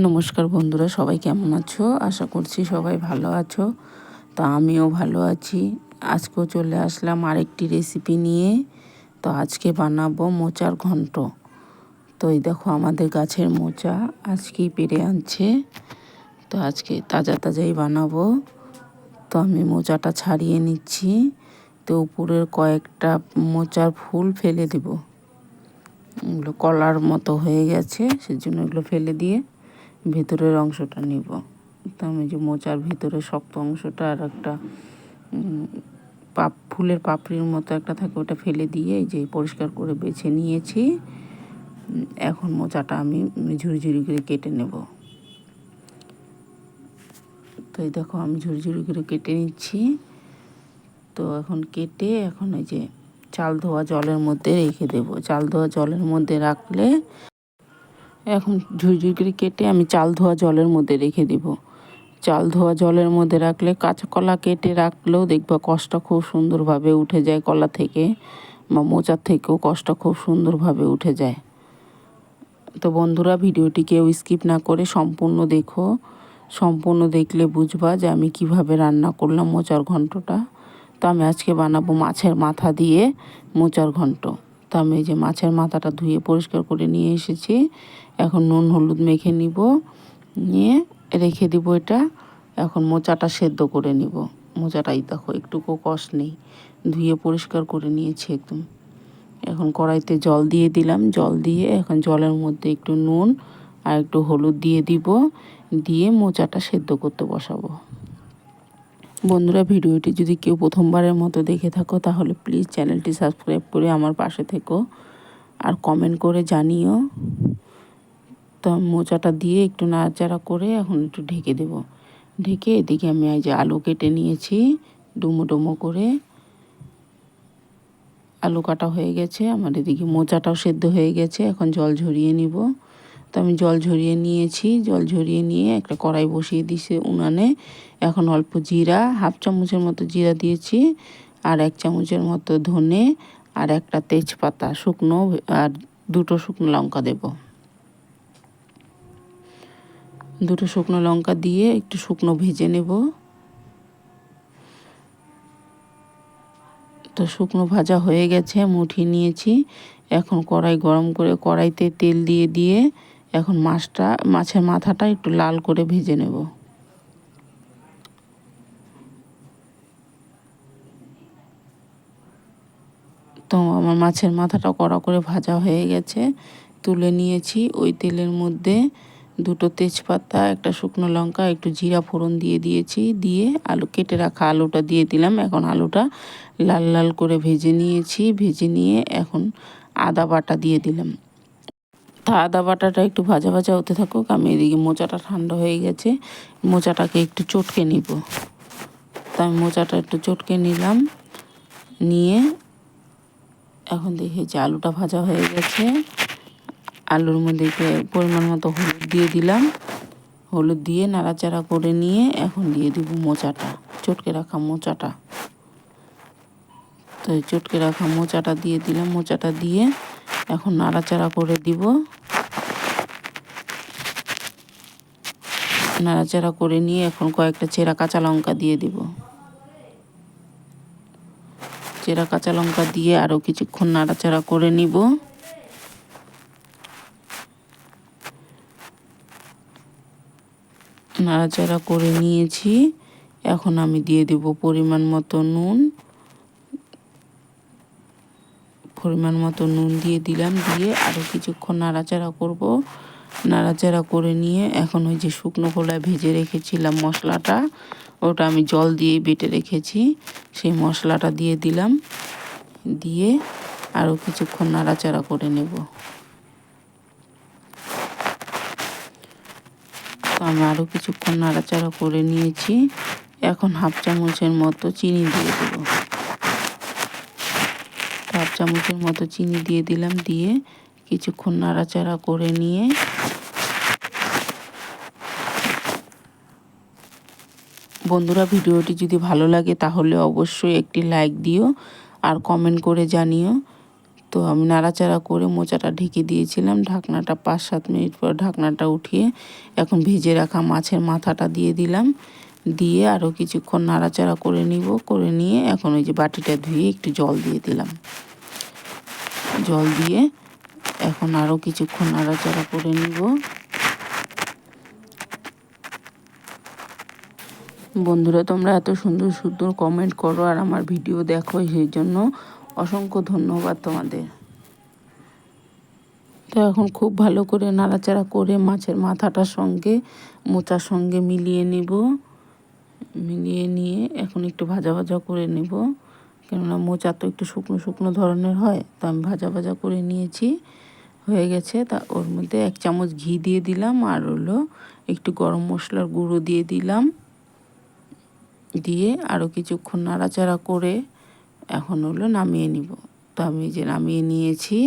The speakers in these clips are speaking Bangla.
নমস্কার বন্ধুরা, সবাই কেমন আছো? আশা করছি সবাই ভালো আছো। তা আমিও ভালো আছি। আজকেও চলে আসলাম আরেকটি রেসিপি নিয়ে। তো আজকে বানাবো মোচার ঘন্ট। তো এই দেখো আমাদের গাছের মোচা আজকেই পেরে আনছে। তো আজকে তাজা তাজাই বানাবো। তো আমি মোচাটা ছাড়িয়ে নিচ্ছি। তো উপরের কয়েকটা মোচার ফুল ফেলে দেব। এগুলো কলার মতো হয়ে গেছে, সেজন্য এগুলো ফেলে দিয়ে ভেতরের অংশটা নিব। তো আমি যে মোচার ভিতরে শক্ত অংশটা আর একটা পাপ, ফুলের পাপড়ির মতো একটা থাকে ওটা ফেলে দিয়ে যে পরিষ্কার করে বেছে নিয়েছি। এখন মোচাটা আমি ঝুড়ি করে কেটে নেব। তো এই দেখো আমি ঝুড়ি করে কেটে নিচ্ছি। তো এখন কেটে এখন এই যে চাল ধোয়া জলের মধ্যে রেখে দেব। চাল ধোয়া জলের মধ্যে রাখলে এখন ঝুরঝুর করে কেটে আমি চাল ধোয়া জলের মধ্যে রেখে দিব। চাল ধোয়া জলের মধ্যে রাখলে কাঁচা কলা কেটে রাখলেও দেখবা কষ্ট খুব সুন্দরভাবে উঠে যায় কলা থেকে বা মোচার থেকেও কষ্ট খুব সুন্দরভাবে উঠে যায়। তো বন্ধুরা, ভিডিওটি কেউ স্কিপ না করে সম্পূর্ণ দেখো। সম্পূর্ণ দেখলে বুঝবা যে আমি কীভাবে রান্না করলাম মোচার ঘন্টটা। তো আমি আজকে বানাবো মাছের মাথা দিয়ে মোচার ঘন্ট। তো আমি এই যে মাছের মাথাটা ধুয়ে পরিষ্কার করে নিয়ে এসেছি। এখন নুন, হলুদ মেখে নিব, নিয়ে রেখে দিব এটা। এখন মোচাটা সেদ্ধ করে নিব। মোচাটাই দেখো, একটুকু কষ নেই। ধুয়ে পরিষ্কার করে নিয়েছি একদম। এখন কড়াইতে জল দিয়ে দিলাম। জল দিয়ে এখন জলের মধ্যে একটু নুন আর একটু হলুদ দিয়ে দিব। দিয়ে মোচাটা সেদ্ধ করতে বসাবো। বন্ধুরা, ভিডিওটি যদি কেউ প্রথমবারের মতো দেখে থাকো, তাহলে প্লিজ চ্যানেলটি সাবস্ক্রাইব করে আমার পাশে থেকো আর কমেন্ট করে জানিও। তো মোচাটা দিয়ে একটু নাড়াচাড়া করে এখন একটু ঢেকে দেব। ঢেকে এদিকে আমি এই যে আলু কেটে নিয়েছি, ডুমো ডুমো করে। আলু কাটা হয়ে গেছে, আমার এদিকে মোচাটাও সেদ্ধ হয়ে গেছে, এখন জল ঝরিয়ে নিব। তো আমি জল ঝরিয়ে নিয়েছি। জল ঝরিয়ে নিয়ে একটা কড়াই বসিয়ে দিছে উনানে। এখন অল্প জিরা, হাফ চামচের মতো জিরা দিয়েছি আর এক চামচের মতো ধনে আর একটা তেজপাতা, শুকনো আর দুটো শুকনো লঙ্কা দেব। দুটো শুকনো লঙ্কা দিয়ে একটু শুকনো ভেজে নেব। তো শুকনো ভাজা হয়ে গেছে মুঠি নিয়েছি। এখন কড়াই গরম করে কড়াইতে তেল দিয়ে দিয়ে এখন মাছটা, মাছের মাথাটা একটু লাল করে ভেজে নেব। তো আমার মাছের মাথাটা কড়া করে ভাজা হয়ে গেছে। তুলে নিয়েছি ওই তেলের মধ্যে দুটো তেজপাতা, একটা শুকনো লঙ্কা, একটু জিরা ফোড়ন দিয়ে দিয়েছি। দিয়ে আলু, কেটে রাখা আলুটা দিয়ে দিলাম। এখন আলুটা লাল লাল করে ভেজে নিয়েছি। ভেজে নিয়ে এখন আদা বাটা দিয়ে দিলাম। আদা বাটাটা একটু ভাজা ভাজা হতে থাকুক, আমি এদিকে মোচাটা ঠান্ডা হয়ে গেছে, মোচাটাকে একটু চটকে নিব। আমি মোচাটা একটু চটকে নিলাম, নিয়ে এখন দেখি যে আলুটা ভাজা হয়ে গেছে। আলুর মধ্যে পরিমাণ মতো হলুদ দিয়ে দিলাম। হলুদ দিয়ে নাড়াচাড়া করে নিয়ে এখন দিয়ে দিব মোচাটা, চটকে রাখা মোচাটা। তো চটকে রাখা মোচাটা দিয়ে দিলাম, মোচাটা দিয়ে এখন নাড়াচাড়া করে দিব। নাড়াচাড়া করে নিয়ে এখন কয়েকটা চেরা কাঁচা লঙ্কা দিয়ে দিব। চেরা কাঁচা লঙ্কা দিয়ে আরও কিছুক্ষণ নাড়াচাড়া করে নিব। নাড়াচাড়া করে নিয়েছি। এখন আমি দিয়ে দেব পরিমাণ মতো নুন। পরিমাণ মতো নুন দিয়ে দিলাম, দিয়ে আরও কিছুক্ষণ নাড়াচাড়া করব। নাড়াচাড়া করে নিয়ে এখন ওই যে শুকনো খোলায় ভেজে রেখেছিলাম মশলাটা, ওটা আমি জল দিয়ে বেটে রেখেছি, সেই মশলাটা দিয়ে দিলাম, দিয়ে আরও কিছুক্ষণ নাড়াচাড়া করে নেব। তো আমি আরও কিছুক্ষণ নাড়াচাড়া করে নিয়েছি, এখন হাফ চামচের মতো চিনি দিয়ে দেবো। চামচের মতো চিনি দিয়ে দিলাম, দিয়ে কিছুক্ষণ নাড়াচাড়া করে নিয়ে বন্ধুরা, ভিডিওটি যদি ভালো লাগে তাহলে অবশ্যই একটি লাইক দিও আর কমেন্ট করে জানিও। তো আমি নাড়াচাড়া করে মোচাটা ঢেকে দিয়েছিলাম, ঢাকনাটা পাঁচ সাত মিনিট পর ঢাকনাটা উঠিয়ে এখন ভেজে রাখা মাছের মাথাটা দিয়ে দিলাম। দিয়ে আরও কিছুক্ষণ নাড়াচাড়া করে নিব, করে নিয়ে এখন ওই যে বাটিটা ধুয়ে একটু জল দিয়ে দিলাম। জল দিয়ে এখন আরও কিছুক্ষণ নাড়াচাড়া করে নিব। বন্ধুরা, তোমরা এত সুন্দর সুন্দর কমেন্ট করো আর আমার ভিডিও দেখো, সেই জন্য অসংখ্য ধন্যবাদ তোমাদের। তো এখন খুব ভালো করে নাড়াচাড়া করে মাছের মাথাটার সঙ্গে, মোচার সঙ্গে মিলিয়ে নেব। মিলিয়ে নিয়ে এখন একটু ভাজা ভাজা করে নেব। কেননা মোচা তো একটু শুকনো শুকনো ধরনের হয়, তো আমি ভাজা ভাজা করে নিয়েছি। হয়ে গেছে, তা ওর মধ্যে এক চামচ ঘি দিয়ে দিলাম, আর হলো একটু গরম মশলার গুঁড়ো দিয়ে দিলাম। দিয়ে আরও কিছুক্ষণ নাড়াচাড়া করে এখন হলো নামিয়ে নিব। তো আমি যে নামিয়ে নিয়েছি।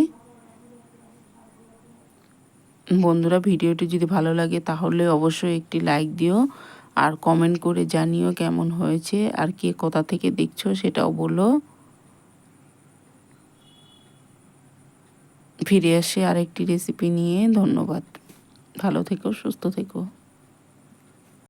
বন্ধুরা, ভিডিওটি যদি ভালো লাগে তাহলে অবশ্যই একটি লাইক দিও। আর কমেন্ট করে জানিও কেমন হয়েছে, আর কে কোথা থেকে দেখছ সেটাও বলো। ফিরে আসে আরেকটি রেসিপি নিয়ে, ধন্যবাদ। ভালো থেকো, সুস্থ থেকো।